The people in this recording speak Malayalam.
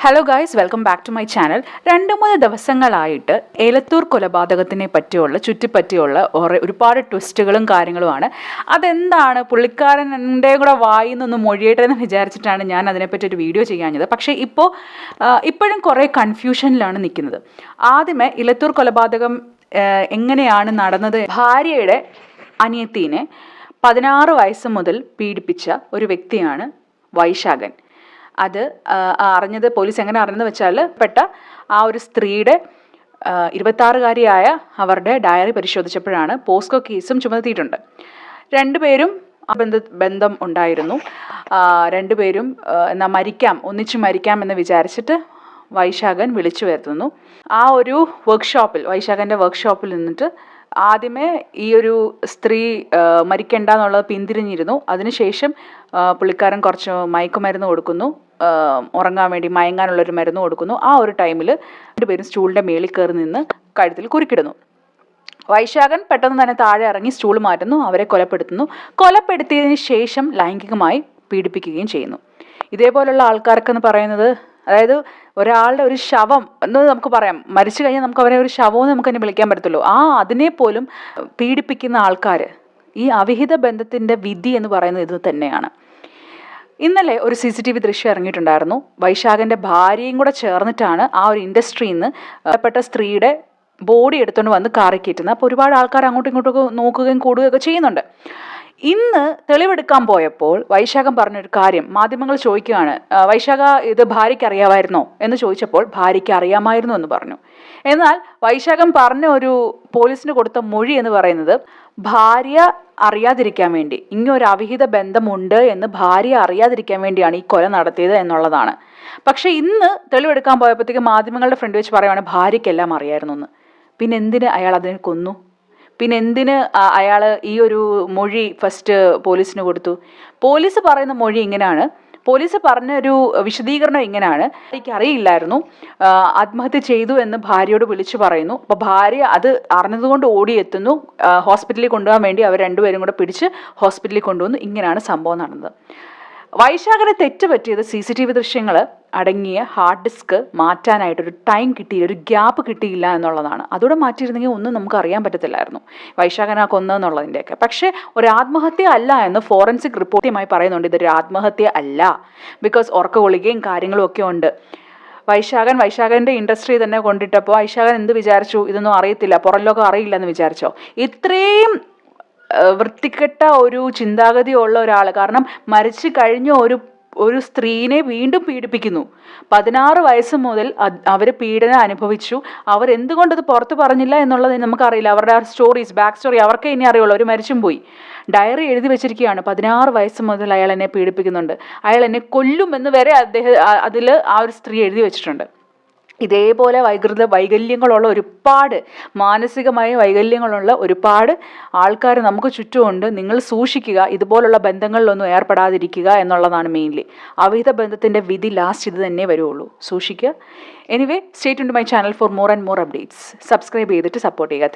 Hello guys welcome back to my channel രണ്ട് മൂന്ന് ദിവസങ്ങളായിട്ട് ഏലത്തൂർ കൊലപാതകത്തിനെ പറ്റിയുള്ള ചുറ്റിപ്പറ്റിയുള്ള ഓറെ ഒരുപാട് ട്വിസ്റ്റുകളും കാര്യങ്ങളുമാണ്. അതെന്താണ്? പുള്ളിക്കാരന്റെ കൂടെ വായിൽ നിന്ന് മൊഴിയട്ടെ എന്ന് വിചാരിച്ചിട്ടാണ് ഞാൻ അതിനെപ്പറ്റി ഒരു വീഡിയോ ചെയ്യാഞ്ഞത്. പക്ഷേ ഇപ്പോൾ ഇപ്പോഴും കുറേ കൺഫ്യൂഷനിലാണ് നിൽക്കുന്നത്. ആദ്യമേ ഇലത്തൂർ കൊലപാതകം എങ്ങനെയാണ് നടന്നത്? ഭാര്യയുടെ അനിയത്തീനെ പതിനാറ് വയസ്സ് മുതൽ പീഡിപ്പിച്ച ഒരു വ്യക്തിയാണ് വൈശാഖൻ. അത് അറിഞ്ഞത് പോലീസ് എങ്ങനെ അറിഞ്ഞെന്ന് വെച്ചാൽ പെട്ട ആ ഒരു സ്ത്രീയുടെ ഇരുപത്താറുകാരിയായ അവരുടെ ഡയറി പരിശോധിച്ചപ്പോഴാണ് പോസ്കോ കേസും ചുമത്തിയിട്ടുണ്ട്. രണ്ടുപേരും ബന്ധ ബന്ധം ഉണ്ടായിരുന്നു. രണ്ടുപേരും എന്നാ മരിക്കാം ഒന്നിച്ച് മരിക്കാം എന്ന് വിചാരിച്ചിട്ട് വൈശാഖൻ വിളിച്ചു വരുത്തുന്നു. ആ ഒരു വർക്ക്ഷോപ്പിൽ വൈശാഖന്റെ വർക്ക്ഷോപ്പിൽ നിന്നിട്ട് ആദ്യമേ ഈ ഒരു സ്ത്രീ മരിക്കണ്ട എന്നുള്ളത് പിന്തിരിഞ്ഞിരുന്നു. അതിനുശേഷം പുള്ളിക്കാരൻ കുറച്ച് മയക്കുമരുന്ന് കൊടുക്കുന്നു. ഉറങ്ങാൻ വേണ്ടി മയങ്ങാനുള്ള ഒരു മരുന്ന് കൊടുക്കുന്നു. ആ ഒരു ടൈമിൽ രണ്ടുപേരും സ്റ്റൂളിന്റെ മേളിൽ കയറി നിന്ന് കഴുത്തിൽ കുരുക്കിടുന്നു. വൈശാഖൻ പെട്ടെന്ന് തന്നെ താഴെ ഇറങ്ങി സ്റ്റൂൾ മാറ്റുന്നു അവരെ കൊലപ്പെടുത്തുന്നു. കൊലപ്പെടുത്തിയതിന് ശേഷം ലൈംഗികമായി പീഡിപ്പിക്കുകയും ചെയ്യുന്നു. ഇതേപോലുള്ള ആൾക്കാർക്കെന്ന് പറയുന്നത് അതായത് ഒരാളുടെ ഒരു ശവം എന്ന് നമുക്ക് പറയാം. മരിച്ചു കഴിഞ്ഞാൽ നമുക്ക് അവരെ ഒരു ശവം നമുക്ക് തന്നെ വിളിക്കാൻ പറ്റത്തുള്ളൂ. ആ അതിനെ പോലും പീഡിപ്പിക്കുന്ന ആൾക്കാർ ഈ അവിഹിത ബന്ധത്തിന്റെ വിധി എന്ന് പറയുന്നത് ഇത് തന്നെയാണ്. ഇന്നലെ ഒരു സി സി ടി വി ദൃശ്യം ഇറങ്ങിയിട്ടുണ്ടായിരുന്നു. വൈശാഖന്റെ ഭാര്യയും കൂടെ ചേർന്നിട്ടാണ് ആ ഒരു ഇൻഡസ്ട്രിയിൽ നിന്ന് പെട്ട സ്ത്രീയുടെ ബോഡി എടുത്തുകൊണ്ട് വന്ന് കാറി കയറ്റുന്നത്. അപ്പോൾ ഒരുപാട് ആൾക്കാർ അങ്ങോട്ടും ഇങ്ങോട്ടും നോക്കുകയും കൂടുകയൊക്കെ ചെയ്യുന്നുണ്ട്. ഇന്ന് തെളിവെടുക്കാൻ പോയപ്പോൾ വൈശാഖൻ പറഞ്ഞൊരു കാര്യം മാധ്യമങ്ങൾ ചോദിക്കുകയാണ്. "ആ, വൈശാഖ ഇത് ഭാര്യയ്ക്ക് അറിയാമായിരുന്നോ എന്ന് ചോദിച്ചപ്പോൾ ഭാര്യയ്ക്ക് അറിയാമായിരുന്നു എന്ന് പറഞ്ഞു. എന്നാൽ വൈശാഖൻ പറഞ്ഞ ഒരു പോലീസിന് കൊടുത്ത മൊഴി എന്ന് പറയുന്നത് ഭാര്യ അറിയാതിരിക്കാൻ വേണ്ടി. ഇങ്ങൊരു അവിഹിത ബന്ധമുണ്ട് എന്ന് ഭാര്യ അറിയാതിരിക്കാൻ വേണ്ടിയാണ് ഈ കൊല നടത്തിയത് എന്നുള്ളതാണ്. പക്ഷെ ഇന്ന് തെളിവെടുക്കാൻ പോയപ്പോഴത്തേക്ക് മാധ്യമങ്ങളുടെ ഫ്രണ്ട് വെച്ച് പറയുവാണ് ഭാര്യയ്ക്കെല്ലാം അറിയായിരുന്നു എന്ന്. പിന്നെ എന്തിന് അയാൾ അതിനെ കൊന്നു? പിന്നെ എന്തിന് അയാൾ ഈ ഒരു മൊഴി ഫസ്റ്റ് പോലീസിന് കൊടുത്തു? പോലീസ് പറയുന്ന മൊഴി ഇങ്ങനെയാണ്. പോലീസ് പറഞ്ഞ ഒരു വിശദീകരണം ഇങ്ങനെയാണ് എനിക്ക് അറിയില്ലായിരുന്നു ആത്മഹത്യ ചെയ്തു എന്ന് ഭാര്യയോട് വിളിച്ചു പറയുന്നു. അപ്പോൾ ഭാര്യ അത് അറിഞ്ഞതുകൊണ്ട് ഓടിയെത്തുന്നു. ഹോസ്പിറ്റലിൽ കൊണ്ടുപോകാൻ വേണ്ടി അവർ രണ്ടുപേരും കൂടെ പിടിച്ച് ഹോസ്പിറ്റലിൽ കൊണ്ടുവന്നു. ഇങ്ങനെയാണ് സംഭവം നടന്നത്. വൈശാഖനെ തെറ്റ് പറ്റിയത് സി സി ടി വി ദൃശ്യങ്ങൾ അടങ്ങിയ ഹാർഡ് ഡിസ്ക് മാറ്റാനായിട്ട് ഒരു ടൈം കിട്ടിയില്ല ഒരു ഗ്യാപ്പ് കിട്ടിയില്ല എന്നുള്ളതാണ്. അതോടെ മാറ്റിയിരുന്നെങ്കിൽ ഒന്നും നമുക്ക് അറിയാൻ പറ്റത്തില്ലായിരുന്നു. വൈശാഖന കൊന്നെന്നുള്ളതിന്റെയൊക്കെ പക്ഷേ ഒരു ആത്മഹത്യ അല്ല എന്ന് ഫോറൻസിക് റിപ്പോർട്ടുമായി പറയുന്നുണ്ട്. ഇതൊരു ആത്മഹത്യ അല്ല. ബിക്കോസ് ഉറക്ക ഗുളികയും കാര്യങ്ങളും ഒക്കെ ഉണ്ട്. വൈശാഖൻ വൈശാഖന്റെ ഇൻഡസ്ട്രി തന്നെ കൊണ്ടിട്ടപ്പോൾ വൈശാഖൻ എന്ത് വിചാരിച്ചു? ഇതൊന്നും അറിയത്തില്ല. പുറം ലോകം അറിയില്ല എന്ന് വിചാരിച്ചോ? ഇത്രയും വൃത്തികെട്ട ഒരു ചിന്താഗതിയുള്ള ഒരാൾ കാരണം മരിച്ചു കഴിഞ്ഞ ഒരു ഒരു സ്ത്രീനെ വീണ്ടും പീഡിപ്പിക്കുന്നു. പതിനാറ് വയസ്സ് മുതൽ അവർ പീഡനം അനുഭവിച്ചു. അവർ എന്തുകൊണ്ടത് പുറത്ത് പറഞ്ഞില്ല എന്നുള്ളത് നമുക്കറിയില്ല. അവരുടെ ആ സ്റ്റോറീസ് ബാക്ക് സ്റ്റോറി അവർക്കേ ഇനി അറിയുള്ളൂ. അവർ മരിച്ചും പോയി. ഡയറി എഴുതി വെച്ചിരിക്കുകയാണ്. പതിനാറ് വയസ്സ് മുതൽ അയാൾ എന്നെ പീഡിപ്പിക്കുന്നുണ്ട്. അയാൾ എന്നെ കൊല്ലുമെന്ന് വരെ അദ്ദേഹം അതിൽ ആ ഒരു സ്ത്രീ എഴുതി വെച്ചിട്ടുണ്ട്. ഇതേപോലെ വൈകൃത വൈകല്യങ്ങളുള്ള ഒരുപാട് മാനസികമായ വൈകല്യങ്ങളുള്ള ഒരുപാട് ആൾക്കാർ നമുക്ക് ചുറ്റുമുണ്ട്. നിങ്ങൾ സൂക്ഷിക്കുക ഇതുപോലുള്ള ബന്ധങ്ങളിലൊന്നും ഏർപ്പെടാതിരിക്കുക എന്നുള്ളതാണ് മെയിൻലി അവിഹിത ബന്ധത്തിന്റെ വിധി ലാസ്റ്റ് ഇത് തന്നെ വരുള്ളൂ സൂക്ഷിക്കുക. എനിവേ സ്റ്റേറ്റ് ഉണ്ട് my channel for more and more updates subscribe ചെയ്തിട്ട് സപ്പോർട്ട് ചെയ്യുക.